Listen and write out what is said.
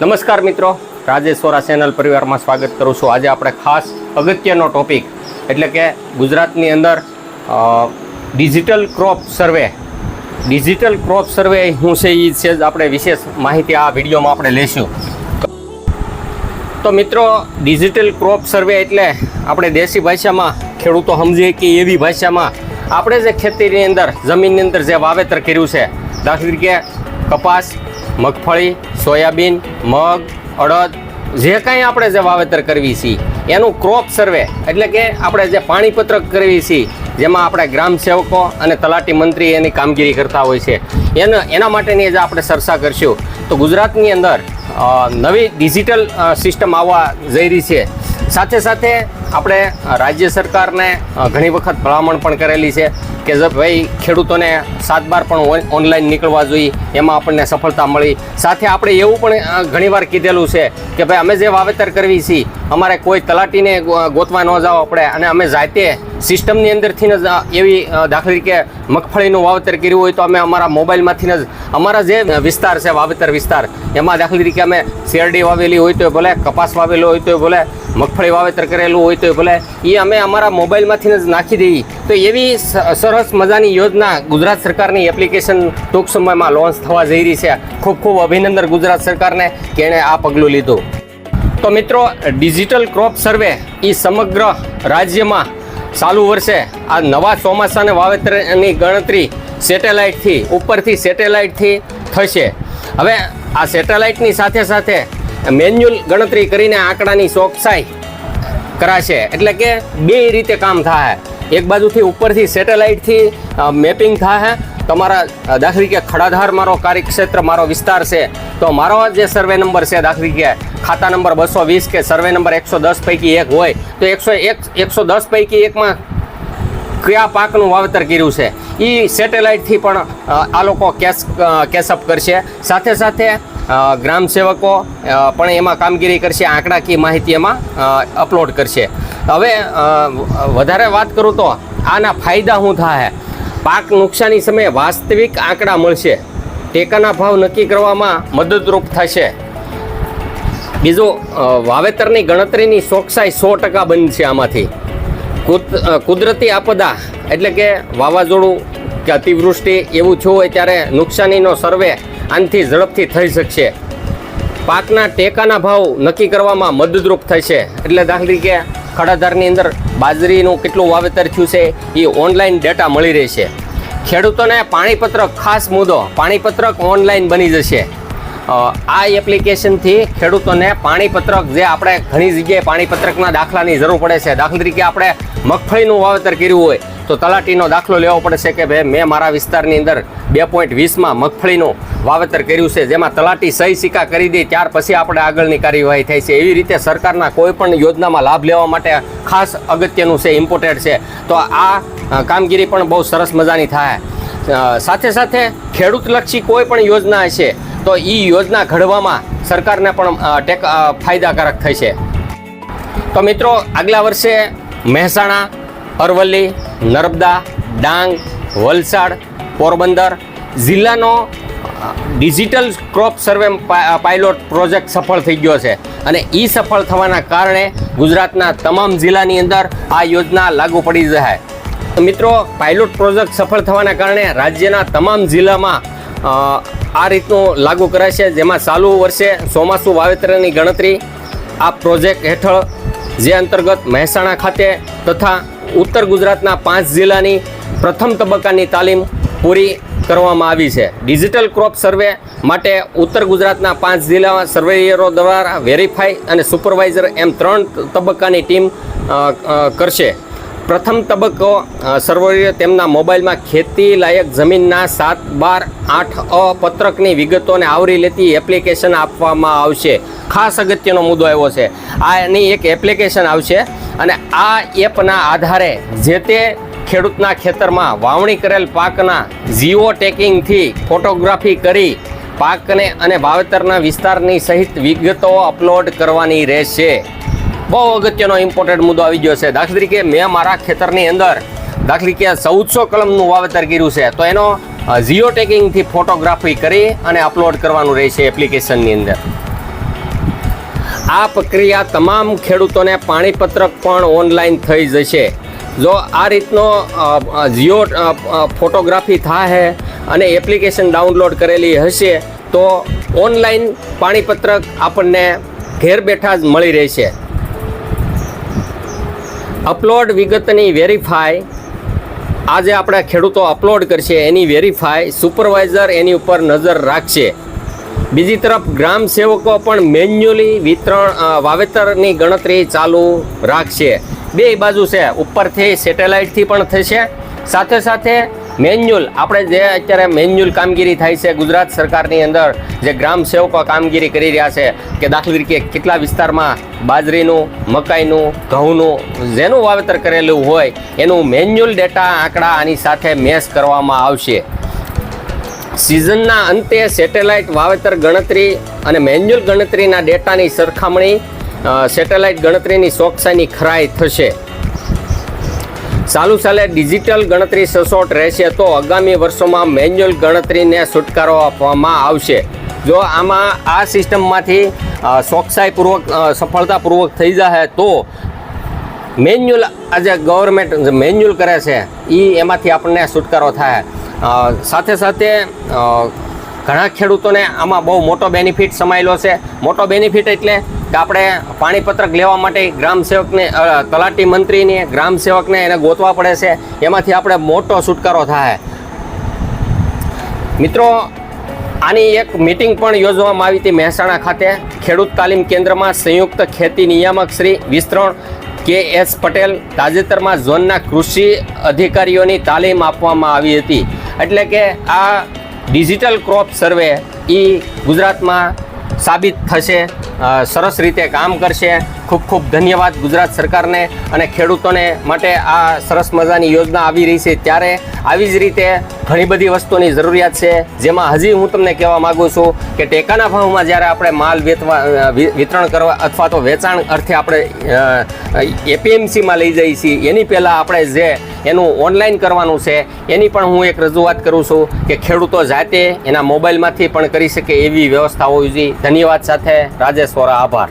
નમસ્કાર મિત્રો, રાજેશ વોરા ચેનલ પરિવારમાં સ્વાગત કરું છું. આજે આપણે ખાસ અગત્યનો ટોપિક, એટલે કે ગુજરાતની અંદર digital crop survey. Digital crop survey શું છે એ છે જ આપણે વિશેષ માહિતી આ વિડીયોમાં આપણે લઈશું. તો મિત્રો, ડિજિટલ ક્રોપ સર્વે એટલે આપણે દેશી ભાષામાં, ખેડૂતો સમજે કે એવી ભાષામાં, આપણે જે ખેતીની અંદર, જમીનની અંદર જે વાવેતર કર્યું છે. દાખલા તરીકે, કપાસ મગફળી, સોયાબીન, મગ, અડદ, જે કાંઈ આપણે જે વાવેતર કરવી છીએ એનું ક્રોપ સર્વે એટલે કે આપણે જે પાણીપત્રક કરવી છીએ જેમાં આપણે ગ્રામ સેવકો અને તલાટી મંત્રી એની કામગીરી કરતા હોય છે. એના એના માટેની જે આપણે ચર્ચા કરશું. તો ગુજરાતની અંદર નવી ડિજિટલ સિસ્ટમ આવવા જઈ રહી છે. સાથે સાથે આપણે રાજ્ય સરકારને ઘણી વખત ભલામણ પણ કરેલી છે કે જો ભાઈ, ખેડૂતોને સાત બાર પણ ઓન- ઓનલાઈન નીકળવા જોઈએ, એમાં આપણને સફળતા મળી. સાથે આપણે એવું પણ ઘણીવાર કીધેલું છે કે ભાઈ, અમે જે વાવેતર કરવી છીએ અમારે કોઈ તલાટીને ગોતવા ન જાઓ પડે અને અમે જાતે સિસ્ટમની અંદરથી જ એવી દાખલી તરીકે મગફળીનું વાવેતર કર્યું હોય તો અમે અમારા મોબાઈલમાંથી જ, અમારા જે વિસ્તાર છે, વાવેતર વિસ્તાર, એમાં દાખલા તરીકે અમે શેરડી વાવેલી હોય તો ભલે, કપાસ વાવેલો હોય તો ભલે, મગફળી વાવેતર કરેલું હોય તો ભલે એ અમે અમારા મોબાઈલમાંથી જ નાખી દઈએ તો એવી સરસ મજાની યોજના ગુજરાત સરકારની એપ્લિકેશન ટૂંક સમયમાં લોન્ચ થવા જઈ રહી છે. ખૂબ ખૂબ અભિનંદન ગુજરાત સરકારને કે એણે આ પગલું લીધું. તો મિત્રો, ડિજિટલ ક્રોપ સર્વે એ સમગ્ર રાજ્યમાં ચાલુ વર્ષે આ નવા ચોમાસાને વાવેતરની ગણતરી સેટેલાઇટથી, ઉપરથી સેટેલાઇટથી થશે. હવે આ સેટેલાઇટની સાથે સાથે મેન્યુઅલ ગણતરી કરીને આંકડાની ચોકસાઈ કરાશે. એટલે કે બે રીતે કામ થાય એક બાજુથી ઉપરથી સેટેલાઇટથી મેપિંગ થાય તમારા અ, કે ખડાધાર મારો કાર્યક્ષેત્ર મારો વિસ્તાર છે. તો મારો જે સર્વે નંબર છે દાખલી કે ખાતા નંબર બસો વીસ કે સર્વે નંબર એકસો દસ પૈકી એક હોય તો એકસો એક એકસો દસ પૈકી એકમાં કયા પાકનું વાવેતર કર્યું છે? એ સેટેલાઇટથી પણ આ લોકો કેશ કેશઅપ કરશે. સાથે સાથે ગ્રામ સેવકો પણ એમાં કામગીરી કરશે આંકડાકીય માહિતી એમાં અપલોડ કરશે. હવે વધારે વાત કરું તો, આના ફાયદા શું થાય પાક નુકસાની સમયે વાસ્તવિક આંકડા મળશે. ટેકાના ભાવ નક્કી કરવામાં મદદરૂપ થશે. બીજું વાવેતરની ગણતરીની ચોકસાઈ સો ટકા બનશે આમાંથી. કુદ- કુદરતી આપદા, એટલે કે વાવાઝોડું, કે અતિવૃષ્ટિ એવું થયું હોય ત્યારે નુકસાનીનો સર્વે આનાથી ઝડપથી થઈ શકશે. પાકના ટેકાના ભાવ નક્કી કરવામાં મદદરૂપ થશે. એટલે દાખલા તરીકે ખડાધારની અંદર બાજરીનું કેટલું વાવેતર થયું છે, એ ઓનલાઈન ડેટા મળી રહેશે. ખેડૂતોને પાણીપત્રક ખાસ મુદ્દો, પાણીપત્રક ઓનલાઈન બની જશે. આ એપ્લિકેશનથી ખેડૂતોને પાણીપત્રક જે આપણે ઘણી જગ્યાએ પાણીપત્રકના દાખલાની જરૂર પડે છે. દાખલા તરીકે આપણે મગફળીનું વાવેતર કર્યું હોય તો તલાટીનો દાખલો લેવો પડશે કે ભાઈ મેં મારા વિસ્તારની અંદર બે પોઈન્ટ વીસમાં મગફળીનું વાવેતર કર્યું છે, જેમાં તલાટી સહી સિક્કા કરી દે, ત્યાર પછી આપણે આગળની કાર્યવાહી થાય છે. એવી રીતે સરકારના કોઈ પણ યોજનામાં લાભ લેવા માટે ખાસ અગત્યનું છે ઇમ્પોર્ટેડ છે. તો આ કામગીરી પણ બહુ સરસ મજાની થાય. સાથે સાથે ખેડૂતલક્ષી કોઈ પણ યોજના હશે, તો એ યોજના ઘડવામાં સરકારને પણ ટેક ફાયદાકારક ફાયદાકારક થશે. તો મિત્રો, આગલા વર્ષે મહેસાણા અરવલ્લી, નર્મદા, ડાંગ, વલસાડ, પોરબંદર જિલ્લાનો digital crop survey pilot project સફળ થઈ ગયો છે. અને એ સફળ થવાના કારણે ગુજરાતના તમામ જિલ્લાની અંદર આ યોજના લાગુ પડી જાય મિત્રો, પાયલોટ પ્રોજેક્ટ સફળ થવાના કારણે રાજ્યના તમામ જિલ્લામાં આ રીતનું લાગુ કરાશે જેમાં ચાલુ વર્ષે ચોમાસું વાવેતરની ગણતરી આ પ્રોજેક્ટ હેઠળ, જે અંતર્ગત મહેસાણા ખાતે તથા ઉત્તર ગુજરાતના પાંચ જિલ્લાની પ્રથમ તબક્કાની તાલીમ પૂરી કરવામાં આવી છે. ડિજિટલ ક્રોપ સર્વે માટે ઉત્તર ગુજરાતના પાંચ જિલ્લામાં સર્વેયરો દ્વારા વેરીફાઈ અને સુપરવાઇઝર એમ ત્રણ તબક્કાની ટીમ કરશે. પ્રથમ તબક્કો સર્વેયર તેમના મોબાઈલમાં ખેતી લાયક જમીનના સાત બાર આઠ અ પત્રકની વિગતોને આવરી લેતી એપ્લિકેશન આપવામાં આવશે. ખાસ અગત્યનો મુદ્દો આવ્યો છે. આ એની એક એપ્લિકેશન આવશે. અને આ એપના આધારે જે તે ખેડૂતના ખેતરમાં વાવણી કરેલ પાકના જીઓ ટેકિંગથી ફોટોગ્રાફી કરી પાકને અને વાવેતરના વિસ્તારની સહિત વિગતો અપલોડ કરવાની રહેશે. બહુ અગત્યનો ઇમ્પોર્ટન્ટ મુદ્દો આવી ગયો છે. દાખલા તરીકે મેં મારા ખેતરની અંદર દાખલા તરીકે ચૌદસો કલમનું વાવેતર કર્યું છે. તો એનો જીઓ ટેકિંગથી ફોટોગ્રાફી કરી અને અપલોડ કરવાનું રહેશે એપ્લિકેશનની અંદર. આ પ્રક્રિયા તમામ ખેડૂતોને પાણીપત્રક પણ ઓનલાઈન થઈ જશે. જો આ રીતનો જીઓ ફોટોગ્રાફી થાય અને એપ્લિકેશન ડાઉનલોડ કરેલી હશે, તો ઓનલાઈન પાણીપત્રક આપણને ઘેર બેઠા જ મળી રહેશે. અપલોડ વિગતની વેરીફાઈ. આજે આપણે ખેડૂતો અપલોડ કરશે, એની વેરીફાઈ. સુપરવાઇઝર એની ઉપર નજર રાખશે. બીજી તરફ ગ્રામ સેવકો પણ મેન્યુઅલી વિતરણ વાવેતરની ગણતરી ચાલુ રાખશે. બે બાજુ છે, ઉપરથી સેટેલાઇટથી પણ થશે. સાથે સાથે મેન્યુઅલ, આપણે જે અત્યારે મેન્યુઅલ કામગીરી થાય છે, ગુજરાત સરકારની અંદર જે ગ્રામ સેવકો કામગીરી કરી રહ્યા છે, કે દાખલા તરીકે કેટલા વિસ્તારમાં બાજરીનું, મકાઈનું, ઘઉંનું, જેનું વાવેતર કરેલું હોય, એનું મેન્યુઅલ ડેટા આંકડા આની સાથે મેસ કરવામાં આવશે. સિઝનના અંતે સેટેલાઇટ વાવેતર ગણતરી અને મેન્યુઅલ ગણતરીના ડેટાની સરખામણી સેટેલાઇટ ગણતરીની ચોકસાઈની ખરાઈ થશે. ચાલુ સાલે ડિજિટલ ગણતરી સચોટ રહેશે તો આગામી વર્ષોમાં મેન્યુઅલ ગણતરીને છુટકારો આપવામાં આવશે. જો આમાં આ સિસ્ટમમાંથી ચોકસાઈપૂર્વક સફળતાપૂર્વક થઈ જાય તો મેન્યુઅલ આજે ગવર્મેન્ટ મેન્યુઅલ કરે છે એ એમાંથી આપણને છુટકારો થાય. સાથે સાથે ઘણા ખેડૂતોને આમાં બહુ મોટો બેનિફિટ સમાયેલો છે. મોટો બેનિફિટ એટલે કે આપણે પાણીપત્રક લેવા માટે ગ્રામ સેવકને તલાટી મંત્રીને, ગ્રામ સેવકને એને ગોતવા પડે છે. એમાંથી આપણે મોટો છુટકારો થાય. મિત્રો, આની એક મિટિંગ પણ યોજવામાં આવી હતી મહેસાણા ખાતે. ખેડૂત તાલીમ કેન્દ્રમાં સંયુક્ત ખેતી નિયામક શ્રી વિસ્તરણ કે એસ પટેલ તાજેતરમાં ઝોનના કૃષિ અધિકારીઓની તાલીમ આપવામાં આવી હતી. એટલે કે આ ડિજિટલ ક્રોપ સર્વે એ ગુજરાતમાં સાબિત થશે સરસ રીતે કામ કરશે. ખૂબ ખૂબ ધન્યવાદ ગુજરાત સરકારને અને ખેડૂતોને માટે આ સરસ મજાની યોજના આવી રહી છે. ત્યારે આવી જ રીતે ઘણી બધી વસ્તુની જરૂરિયાત છે. જેમાં હજી હું તમને કહેવા માગું છું કે ટેકાના ભાવમાં જ્યારે આપણે માલ વેચવા વિતરણ કરવા અથવા તો વેચાણ અર્થે આપણે એપીએમસીમાં લઈ જઈએ છીએ, એની પહેલાં આપણે જે એનું ઓનલાઈન કરવાનું છે, એની પણ હું એક રજૂઆત કરું છું કે ખેડૂતો જાતે એના મોબાઈલમાંથી પણ કરી શકે એવી વ્યવસ્થા હોવી જોઈએ. ધન્યવાદ સાથે. રાજેશ્વરા આભાર.